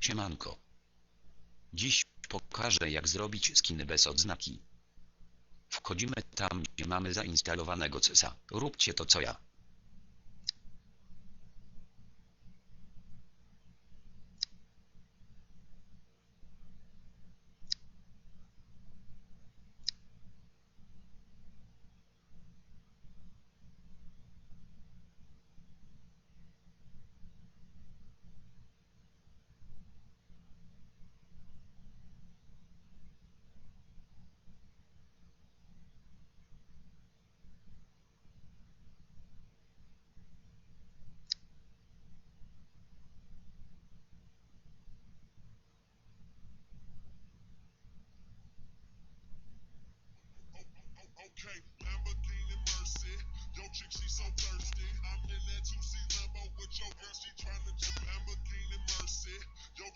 Siemanko. Dziś pokażę jak zrobić skiny bez odznaki. Wchodzimy tam, gdzie mamy zainstalowanego CESa. Róbcie to co ja.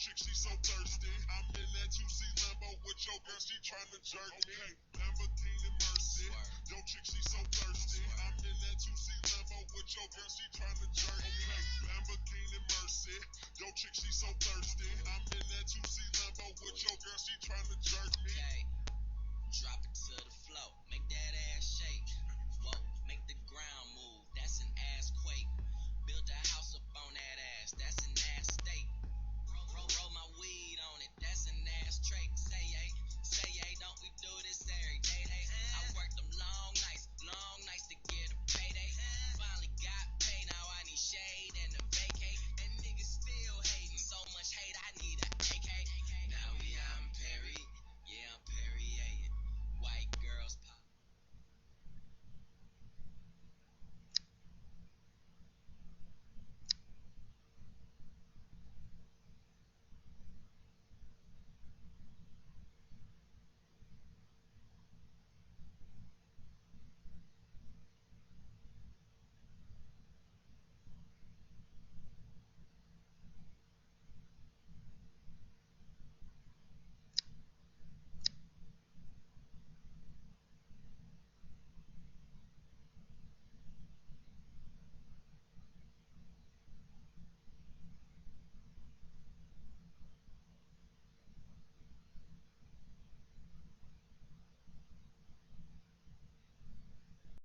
Chick, she so thirsty. I'm in that 2C Lambo with your girl, she tryna jerk me. Okay, Lamborghini Mercy. Yo, chick, she so thirsty. I'm in that 2C Lambo with your girl, she tryna jerk me. Okay, Lamborghini Mercy. Yo, chick, she so thirsty. I'm in that 2C Lambo with your girl, she tryna jerk me.